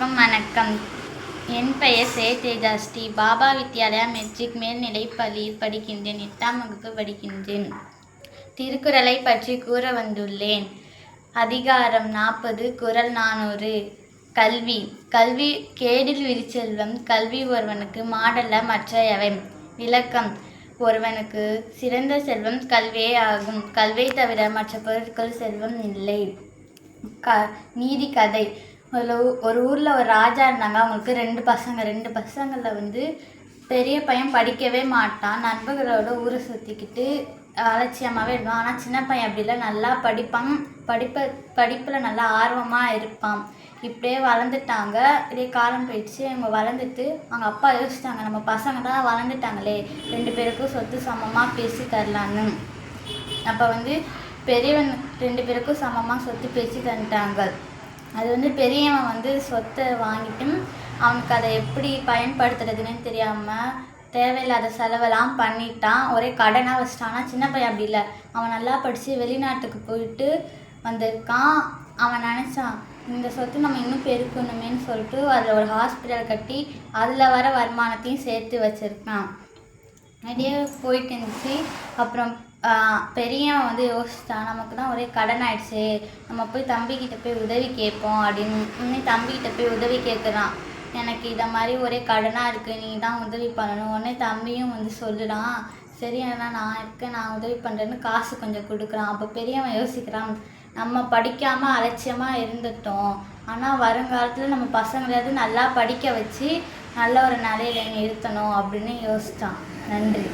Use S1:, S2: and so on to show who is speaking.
S1: அனைவருக்கும் வணக்கம். என் பெயர் சே. தேஜா ஸ்ரீ பாபா வித்யாலயா மெட்ரிக் மேல்நிலை பள்ளியில் படிக்கின்றேன். எட்டாம் வகுப்பு படிக்கின்றேன். திருக்குறளை பற்றி கூற வந்துள்ளேன். அதிகாரம் நாற்பது குறள் நானூறு. கல்வி. கல்வி கேடில் விரிச்செல்வம் கல்வி ஒருவனுக்கு மாடல்ல மற்றையவை. விளக்கம். ஒருவனுக்கு சிறந்த செல்வம் கல்வியே ஆகும். கல்வியை தவிர மற்ற பொருட்கள் செல்வம் இல்லை. க நீதி கதை. அதில் ஒரு ஊரில் ஒரு ராஜா இருந்தாங்க. அவங்களுக்கு ரெண்டு பசங்க. ரெண்டு பசங்களில் வந்து பெரிய பையன் படிக்கவே மாட்டான். நண்பர்களோட ஊரை சுற்றிக்கிட்டு அலட்சியமாகவே இருப்பான் ஆனால் சின்ன பையன் அப்படி இல்லை. நல்லா படிப்பான். படிப்பை படிப்பில் நல்லா ஆர்வமாக இருப்பான். இப்படியே வளர்ந்துட்டாங்க. இப்படியே காலம் போயிடுச்சு. அவங்க வளர்ந்துட்டு அவங்க அப்பா யோசிச்சாங்க நம்ம பசங்க தான் வளர்ந்துட்டாங்களே. ரெண்டு பேருக்கும் சொத்து சமமாக பேசி தரலான்னு. அப்போ வந்து பெரியவன் ரெண்டு பேருக்கும் சமமாக சொத்து பேசி தந்துட்டாங்க. அது வந்து பெரியவன் வந்து சொத்தை வாங்கிட்டு அவனுக்கு அதை எப்படி பயன்படுத்துறதுன்னு தெரியாமல் தேவையில்லாத செலவெல்லாம் பண்ணிட்டான். ஒரே கடனாக வச்சிட்டான். ஆனால் சின்ன பையன் அப்படி இல்லை. அவன் நல்லா படித்து வெளிநாட்டுக்கு போயிட்டு வந்திருக்கான். அவன் நினச்சான் இந்த சொத்து நம்ம இன்னும் பெருக்கணுமேன்னு சொல்லிட்டு அதில் ஒரு ஹாஸ்பிட்டல் கட்டி அதில் வர வருமானத்தையும் சேர்த்து வச்சுருக்கான். நிறைய போயிட்டு இருந்துச்சு. அப்புறம் பெரியவன் வந்து யோசித்தான் நமக்கு தான் ஒரே கடன் ஆயிடுச்சு நம்ம போய் தம்பிக்கிட்ட போய் உதவி கேட்போம் அப்படின்னு. தம்பிக்கிட்ட போய் உதவி கேட்குறான் எனக்கு இதை மாதிரி ஒரே கடனாக இருக்குது நீ தான் உதவி பண்ணணும். உடனே தம்பியும் வந்து சொல்லுறான் சரி அண்ணா நான் இருக்கேன் நான் உதவி பண்ணுறேன்னு காசு கொஞ்சம் கொடுக்குறான். அப்போ பெரியவன் யோசிக்கிறான் நம்ம படிக்காமல் அலட்சியமாக இருந்துட்டோம். ஆனால் வருங்காலத்தில் நம்ம பசங்களையாவது நல்லா படிக்க வச்சு நல்ல ஒரு நிலையில நிறுத்தணும் அப்படின்னு யோசித்தான் நன்றி.